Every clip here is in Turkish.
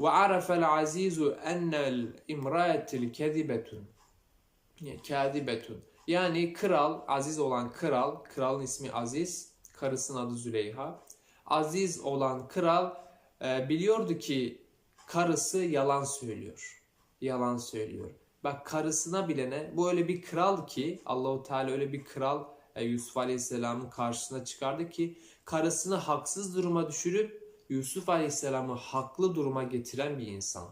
Ve arafel azizu ennel imraetil kezibetun. Kâdibetun. Yani kral, aziz olan kral, kralın ismi Aziz, karısının adı Züleyha. Aziz olan kral e, biliyordu ki karısı yalan söylüyor. Yalan söylüyor. Bak karısına bilene bu öyle bir kral ki Allahu Teala öyle bir kral e, Yusuf Aleyhisselam'ın karşısına çıkardı ki karısını haksız duruma düşürüp Yusuf Aleyhisselam'ı haklı duruma getiren bir insan.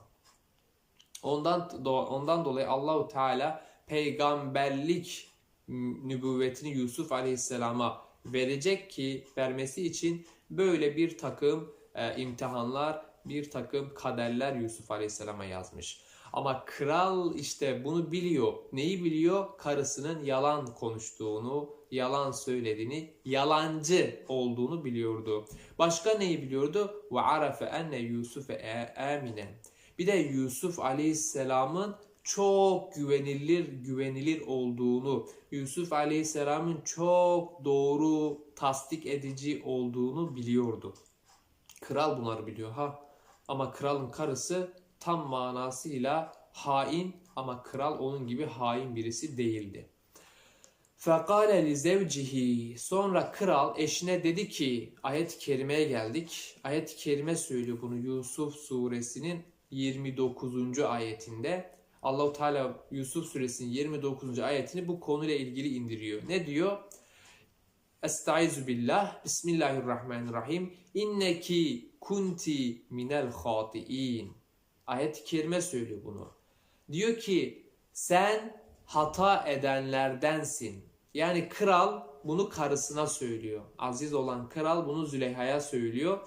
Ondan ondan dolayı Allahu Teala peygamberlik nübüvvetini Yusuf Aleyhisselam'a verecek ki vermesi için böyle bir takım e, imtihanlar, bir takım kaderler Yusuf Aleyhisselam'a yazmış. Ama kral işte bunu biliyor. Neyi biliyor? Karısının yalan konuştuğunu, yalan söylediğini, yalancı olduğunu biliyordu. Başka neyi biliyordu? Ve arafe enne Yusuf amine. Bir de Yusuf Aleyhisselam'ın çok güvenilir güvenilir olduğunu, Yusuf Aleyhisselam'ın çok doğru tasdik edici olduğunu biliyordu. Kral bunları biliyor ha. Ama kralın karısı tam manasıyla hain ama kral onun gibi hain birisi değildi. Fekale li zevcihi sonra kral eşine dedi ki ayet-i kerimeye geldik. Ayet-i kerime söylüyor bunu Yusuf suresinin 29. ayetinde. Allahu Teala Yusuf suresinin 29. ayetini bu konuyla ilgili indiriyor. Ne diyor? Estaizu billah. Bismillahirrahmanirrahim. İnneki kunti minel hati'in. Ayet-i kerime söylüyor bunu. Diyor ki sen hata edenlerdensin. Yani kral bunu karısına söylüyor. Aziz olan kral bunu Züleyha'ya söylüyor.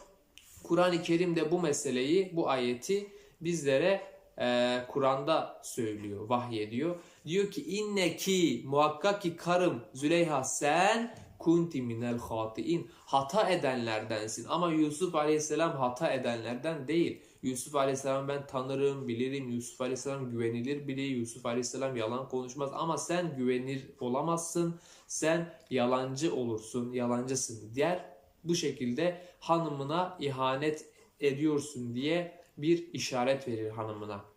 Kur'an-ı Kerim de bu meseleyi, bu ayeti bizlere e, Kur'an'da söylüyor, vahyediyor. Diyor ki inneki muhakkak ki karım Züleyha sen kunti minel hatiin hata edenlerdensin. Ama Yusuf Aleyhisselam hata edenlerden değil. Yusuf Aleyhisselam ben tanırım, bilirim. Yusuf Aleyhisselam güvenilir biri. Yusuf Aleyhisselam yalan konuşmaz. Ama sen güvenir olamazsın. Sen yalancı olursun, yalancısın der. Bu şekilde hanımına ihanet ediyorsun diye bir işaret verir hanımına.